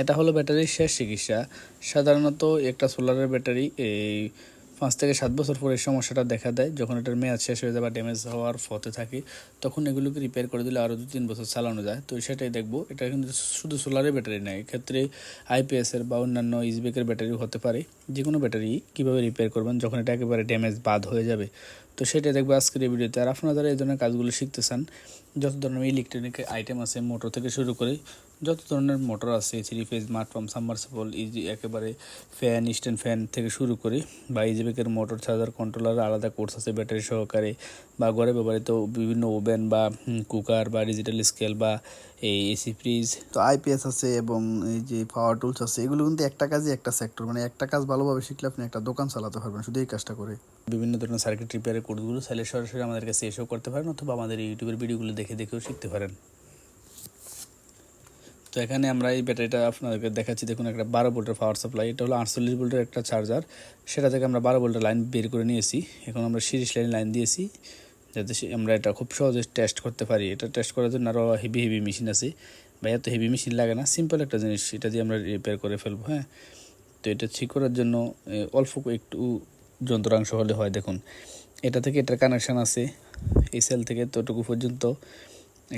এটা হলো ব্যাটারির শেষ চিকিৎসা। সাধারণত একটা সোলারের ব্যাটারি এই পাঁচ থেকে সাত বছর পরে এই সমস্যাটা দেখা দেয়। যখন এটার মেয়াদ শেষ হয়ে যায় বা ড্যামেজ হওয়ার ফতে থাকে, তখন এগুলোকে রিপেয়ার করে দিলে আরও দু তিন বছর চালানো যায়। তো সেটাই দেখব। এটা কিন্তু শুধু সোলারের ব্যাটারি নয়, এক্ষেত্রে আইপিএসের বা অন্যান্য ইসবেকের ব্যাটারিও হতে পারে। যে কোনো ব্যাটারি কীভাবে রিপেয়ার করবেন, যখন এটা একেবারে ড্যামেজ বাদ হয়ে যাবে। তো সেটাই দেখব আজকের এই ভিডিওতে। আর আপনারা যারা এই ধরনের কাজগুলো শিখতে চান, যত ধরনের ইলেকট্রনিক আইটেম আছে মোটর থেকে শুরু করে যত ধরনের মোটর আছে থ্রি ফেজ মাঠ পাম্প সাবমার্সিবল ইজি একেবারে ফ্যান স্ট্যান্ড ফ্যান থেকে শুরু করে বা ইজিবেকের মোটর চার্জার কন্ট্রোলার আলাদা কোর্স আছে ব্যাটারি সহকারে বা ঘরে ব্যবহৃত বিভিন্ন ওভেন বা কুকার বা ডিজিটাল স্কেল বা এই এসি ফ্রিজ তো আইপিএস আছে এবং এই যে পাওয়ার টুলস আছে এগুলো কিন্তু একটা কাজই একটা সেক্টর মানে একটা কাজ ভালোভাবে শিখলে আপনি একটা দোকান চালাতে পারবেন শুধু এই কাজটা করে। বিভিন্ন ধরনের সার্কিট রিপেয়ারের কোর্সগুলো চাইলে সরাসরি আমাদের কাছে এসেও করতে পারেন অথবা আমাদের ইউটিউবের ভিডিওগুলো দেখে দেখেও শিখতে পারেন। তো এখানে আমরা এই ব্যাটারিটা আপনাদেরকে দেখাচ্ছি। দেখুন, একটা বারো ভোল্টের পাওয়ার সাপ্লাই এটা হলো আটচল্লিশ ভোল্টের একটা চার্জার সেটা থেকে আমরা বারো ভোল্টের লাইন বের করে নিয়েছি। এখন আমরা সিরিজ লাইন লাইন দিয়েছি, যাতে আমরা এটা খুব সহজে টেস্ট করতে পারি। এটা টেস্ট করার জন্য আরও হেভি হেভি মেশিন আছে। বা এত হেভি মেশিন লাগে না। সিম্পল একটা জিনিস, এটা দিয়ে আমরা রিপেয়ার করে ফেলব হ্যাঁ? তো এটা ঠিক করার জন্য অল্প একটু যন্ত্রাংশ হলে হয়। দেখুন, এটা থেকে এটার কানেকশান আছে। এই সেল থেকে এতটুকু পর্যন্ত,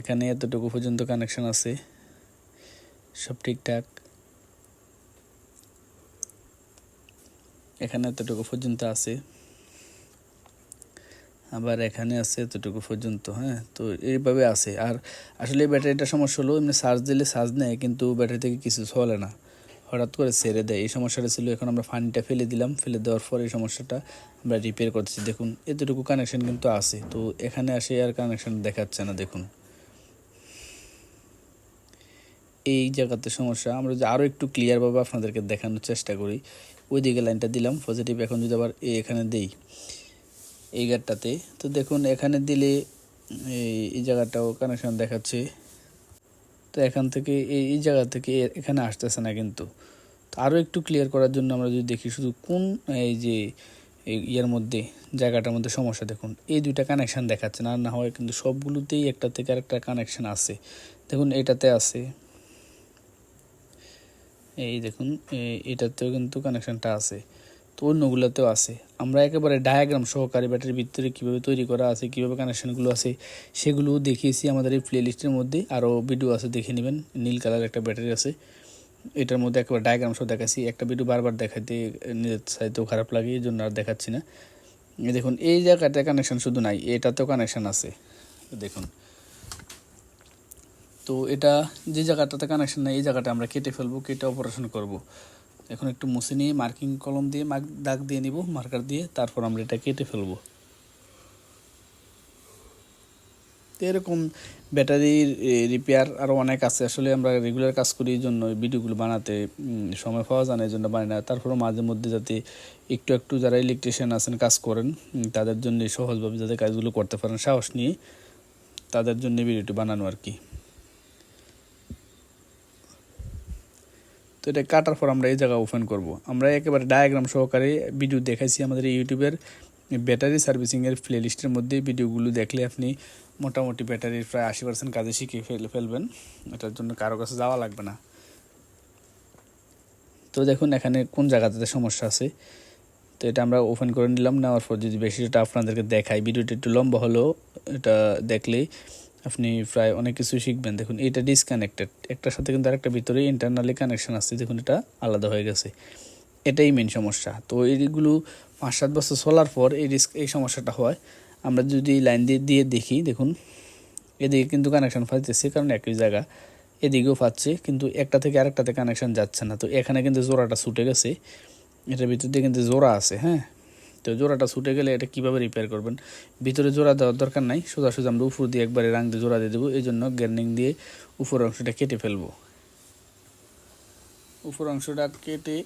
এখানে এতটুকু পর্যন্ত কানেকশান আছে। সব ঠিকঠাক। এখানে এতটুকু পর্যন্ত আছে। আবার এখানে আছে এতটুকু পর্যন্ত হ্যাঁ? তো এইভাবে আছে। আর আসলে ব্যাটারিটা সমস্যা হলো, এমনি চার্জ দিলে চার্জ নেয়, কিন্তু ব্যাটারি থেকে কিছু চলে না। হঠাৎ করে ছেড়ে দেয়। এই সমস্যাটা ছিল, এখন আমরা ফানিটা ফেলে দিলাম। ফেলে দেওয়ার পর এই সমস্যাটা আমরা রিপেয়ার করতেছি। দেখুন, এতটুকু কানেকশন কিন্তু আছে। তো এখানে আসে আর কানেকশন দেখাচ্ছে না, দেখুন। এই জায়গাতে সমস্যা। আমরা যদি আরও একটু ক্লিয়ারভাবে আপনাদেরকে দেখানোর চেষ্টা করি ওই দিকে লাইনটা দিলাম পজিটিভ এখন যদি আবার এই এখানে দেই, এই গেটটাতে তো দেখুন, এখানে দিলে এই জায়গাটাও কানেকশন দেখাচ্ছে। তো এখান থেকে এই এই জায়গা থেকে এ- এখানে আসতেছে না কিন্তু। তো আরও একটু ক্লিয়ার করার জন্য আমরা যদি দেখি, শুধু কোন, এই যে ইয়ের মধ্যে, জায়গাটার মধ্যে সমস্যা দেখুন। এই দুইটা কানেকশান দেখাচ্ছে না না হয় কিন্তু সবগুলোতেই একটা থেকে আরেকটা কানেকশান আছে। দেখুন, এটাতে আছে। এই দেখুন এটাতেও কিন্তু কানেকশানটা আছে। তো অন্যগুলোতেও আছে। আমরা একেবারে ডায়াগ্রাম সহকারে ব্যাটারির ভিতরে কীভাবে তৈরি করা আছে, কীভাবে কানেকশানগুলো আছে সেগুলো দেখিয়েছি আমাদের এই প্লে লিস্টের মধ্যে। আরও ভিডিও আছে, দেখে নেবেন। নীল কালার একটা ব্যাটারি আছে। এটার মধ্যে একেবারে ডায়াগ্রাম সহ দেখাচ্ছি। একটা ভিডিও বারবার দেখাতে নিজের সাইতেও খারাপ লাগে এই জন্য আর দেখাচ্ছি না। দেখুন, এই জায়গাটা কানেকশান শুধু নাই, এটাতেও কানেকশান আছে। দেখুন। তো এটা যে জায়গাটাতে কানেকশন নেই, এই জায়গাটা আমরা কেটে ফেলব, কেটে অপারেশন করব। এখন একটু মুছে নিয়ে মার্কিং কলম দিয়ে মার্ক দাগ দিয়ে নিব মার্কার দিয়ে, তারপর আমরা এটা কেটে ফেলব। তো এরকম ব্যাটারির রিপেয়ার আরও অনেক আছে। আসলে আমরা রেগুলার কাজ করি এই জন্য ভিডিওগুলো বানাতে সময় পাওয়া যায় না, এই জন্য বানাই না। তারপরেও মাঝে মধ্যে যাতে একটু একটু যারা ইলেকট্রিশিয়ান আছেন, কাজ করেন তাদের জন্য সহজভাবে যাতে কাজগুলো করতে পারেন, সাহস নিয়ে তাদের জন্য ভিডিওটি বানানো আর কি। তো এটা কাটার পর আমরা এই জায়গা ওপেন করব। আমরা একেবারে ডায়াগ্রাম সহকারে ভিডিও দেখাইছি আমাদের ইউটিউবের ব্যাটারি সার্ভিসিংয়ের প্লে লিস্টের মধ্যে। ভিডিওগুলো দেখলে আপনি মোটামুটি ব্যাটারির প্রায় আশি পার্সেন্ট কাজে শিখে ফেলে, ফেলবেন। এটার জন্য কারও কাছে যাওয়া লাগবে না। তো দেখুন এখানে কোন জায়গাটাতে সমস্যা আছে। তো এটা আমরা ওপেন করে নিলাম। নেওয়ার পর যদি বেশি এটা আপনাদেরকে দেখাই ভিডিওটা একটু লম্বা হলেও এটা দেখলেই আপনি প্রায় অনেক কিছু শিখবেন। দেখুন এটা ডিসকানেক্টেড একটার সাথে কিন্তু আরেকটা ভিতরে ইন্টারনালি কানেকশান আছে, দেখুন এটা আলাদা হয়ে গেছে। এটাই মেন সমস্যা। তো এইগুলো পাঁচ সাত বছর চলার পর এই রিস্ক এই সমস্যাটা হয়। আমরা যদি লাইন দিয়ে দিয়ে দেখি, দেখুন, এদিকে কিন্তু কানেকশন পাচ্ছে কারণ একই জায়গা। এদিকেও পাচ্ছে কিন্তু একটা থেকে আরেকটাতে কানেকশন যাচ্ছে না। তো এখানে কিন্তু জোড়াটা ছুটে গেছে। এটার ভিতর দিয়ে কিন্তু জোড়া আছে হ্যাঁ? তো জোড়াটা ছুটে গেলে এটা কীভাবে রিপেয়ার করবেন? ভিতরে জোড়া দেওয়ার দরকার নাই সোজা সোজা আমরা উপর দিয়ে একবারে রাং দিয়ে জোড়া দিয়ে দেবো, এই জন্য গ্যার্নিং দিয়ে উপর অংশটা কেটে ফেলব। উপর অংশটা কেটে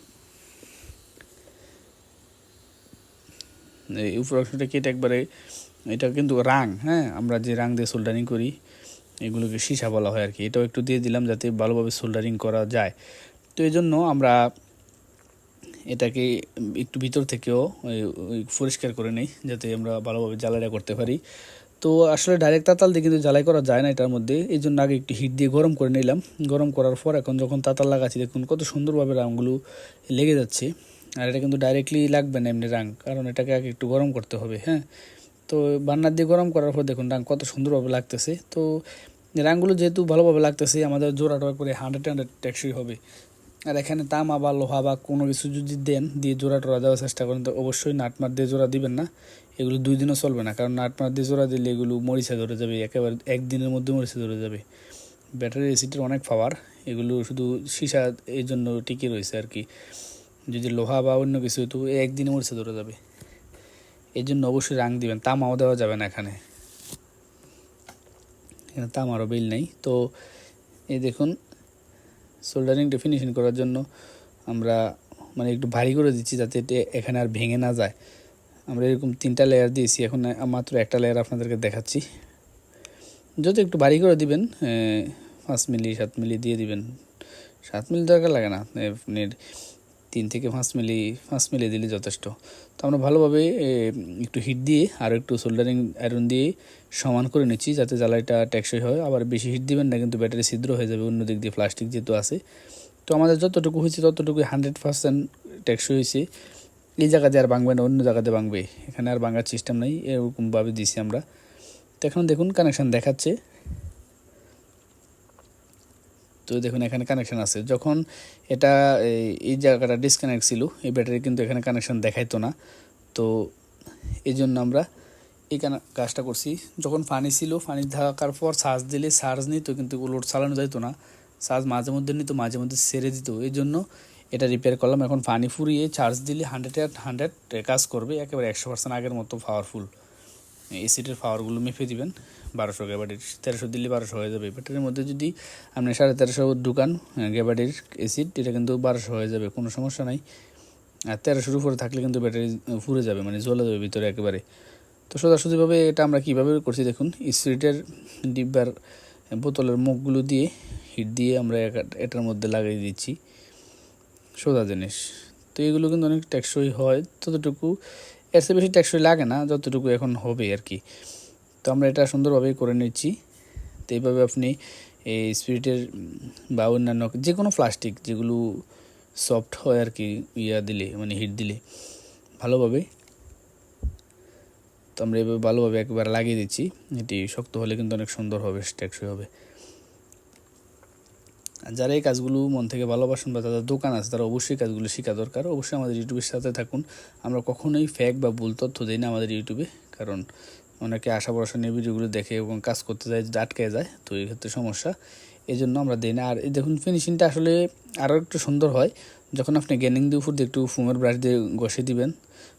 এই উপর অংশটা কেটে একবারে এটা কিন্তু রাং হ্যাঁ আমরা যে রাং দিয়ে সোল্ডারিং করি, এগুলোকে সীসা বলা হয় আর কি। এটাও একটু দিয়ে দিলাম যাতে ভালোভাবে সোল্ডারিং করা যায়। তো এই জন্য আমরা এটাকে একটু ভিতর থেকেও পরিষ্কার করে নেই, যাতে আমরা ভালোভাবে জ্বালাটা করতে পারি। তো আসলে ডাইরেক্ট তাতাল দিয়ে কিন্তু জ্বালাই করা যায় না এটার মধ্যে। এই জন্য আগে একটু হিট দিয়ে গরম করে নিলাম। গরম করার পর এখন যখন তাতাল লাগাচ্ছি, দেখুন কত সুন্দরভাবে রাঙগুলো লেগে যাচ্ছে। আর এটা কিন্তু ডাইরেক্টলি লাগবে না এমনি রাং কারণ এটাকে আগে একটু গরম করতে হবে হ্যাঁ? তো বান্নার দিয়ে গরম করার পর দেখুন রাং কত সুন্দরভাবে লাগতেছে। তো রাঙগুলো যেহেতু ভালোভাবে লাগতেছে, আমাদের জোড়াটা করে হান্ড্রেড হান্ড্রেড টেকসই হবে। আর এখানে তামা বা লোহা বা কোনো কিছু যদি দেন, দিয়ে জোড়া টোড়া দেওয়ার চেষ্টা করেন, তো অবশ্যই নাটমার দিয়ে জোড়া দিবেন না। এগুলো দুই দিনও চলবে না, কারণ নাটমার দিয়ে জোড়া দিলে এগুলো মরিচা ধরে যাবে, একেবারে একদিনের মধ্যে মরিচা ধরে যাবে। ব্যাটারি এসিডের অনেক পাওয়ার, এগুলো শুধু সীসা এই জন্য টিকে রয়েছে আর কি। যদি লোহা বা অন্য কিছু তো একদিনে মরিচা ধরে যাবে। এই জন্য অবশ্যই রাং দিবেন, তামাও দেওয়া যাবে না এখানে। এখানে তামারও বিল নেই, তো এই দেখুন সোল্ডারিংটা ফিনিশিং করার জন্য আমরা মানে একটু ভারী করে দিচ্ছি যাতে এখানে আর ভেঙে না যায়। আমরা এরকম তিনটা লেয়ার দিয়েছি, এখন মাত্র একটা লেয়ার আপনাদেরকে দেখাচ্ছি। যত একটু ভারী করে দিবেন পাঁচ মিলি, সাত মিলি দিয়ে দিবেন। সাত মিলি দরকার লাগে না। তিন থেকে পাঁচ মিলি পাঁচ মিলি দিলে যথেষ্ট। তো আমরা ভালোভাবে একটু হিট দিয়ে আর একটু সোল্ডারিং আয়রন দিয়ে সমান করে নিচ্ছি যাতে জ্বালাইটা টেকসই হয়। আবার বেশি হিট দিবেন না, কিন্তু ব্যাটারি ছিদ্র হয়ে যাবে অন্য দিক দিয়ে প্লাস্টিক যেহেতু আছে। তো আমাদের যতটুকু হয়েছে ততটুকু হান্ড্রেড পার্সেন্ট টেকসই হয়েছে। এই জায়গাতে আর ভাঙবে না, অন্য জায়গাতে ভাঙবে। এখানে আর ভাঙার সিস্টেম নেই, এরকমভাবে দিছি আমরা। তো এখন দেখুন কানেকশান দেখাচ্ছে। তো দেখুন, এখানে কানেকশন আছে। যখন এটা এই- এই জায়গাটা ডিসকানেক্ট ছিল, এই ব্যাটারি কিন্তু এখানে কানেকশন দেখাইতো না। তো এই জন্য আমরা এই কাজটা করছি। যখন পানি ছিল, পানি থাকার পর চার্জ দিলে চার্জ নিত, কিন্তু লোড চালানো যাইতো না। চার্জ মাঝে মধ্যে নিত, মাঝে মধ্যে সেরে দিত। এই জন্য এটা রিপেয়ার করলাম। এখন পানি ফুরিয়ে চার্জ দিলে হান্ড্রেড অ্যাট হান্ড্রেড কাজ করবে। একেবারে একশো পার্সেন্ট আগের মতো পাওয়ারফুল এসিডের পাওয়ারগুলো মেপে দিবেন। বারোশো গ্যাবাডির তেরোশো দিলে বারোশো হয়ে যাবে। ব্যাটারির মধ্যে যদি আপনি সাড়ে তেরোশো দোকান গ্যাবাডির এসিড এটা কিন্তু বারোশো হয়ে যাবে, কোনো সমস্যা নাই। আর তেরোশোর উপরে থাকলে কিন্তু ব্যাটারি ফুরে যাবে মানে জ্বলে যাবে ভিতরে একেবারে। তো সোজাসুজিভাবে এটা আমরা কীভাবে করছি দেখুন স্পিরিটের ডিব্বার বোতলের মুখগুলো দিয়ে হিট দিয়ে আমরা এটার মধ্যে লাগিয়ে দিচ্ছি সোজা জিনিস। তো এগুলো কিন্তু অনেক টেকসই হয়, ততটুকু, এর চেয়ে বেশি টেকসই লাগে না, যতটুকু এখন হবে আর কি। তো আমরা এটা সুন্দরভাবেই করে নিচ্ছি। তো এইভাবে আপনি এই স্পিরিটের বা অন্যান্য যে কোনো প্লাস্টিক যেগুলো সফট হয় আর কি, ইয়া দিলে মানে হিট দিলে, ভালোভাবে। তো আমরা এভাবে ভালোভাবে একবার লাগিয়ে দিচ্ছি। এটি শক্ত হলে কিন্তু অনেক সুন্দর হবে, টেকসই হবে। যারা এই কাজগুলো মন থেকে ভালোবাসেন বা তাদের দোকান আছে, তারা অবশ্যই কাজগুলো শেখা দরকার। অবশ্যই আমাদের ইউটিউবের সাথে থাকুন। আমরা কখনোই ফ্যাক বা ভুল তথ্য দিই না আমাদের ইউটিউবে, কারণ অনেকে আশা ভরসা নিয়ে ভিডিওগুলো দেখে এবং কাজ করতে যায় আটকে যায়, তো এই ক্ষেত্রে সমস্যা। এই জন্য আমরা দিই না। আর এই দেখুন ফিনিশিংটা আসলে আরও একটু সুন্দর হয়। যখন আপনি গেনিং দিয়ে উপর দিয়ে একটু ফুমের ব্রাশ দিয়ে ঘষে দিবেন,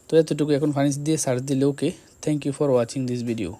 তো এতটুকু এখন ফার্নিশ দিয়ে সার্চ দিলে okay thank you for watching this video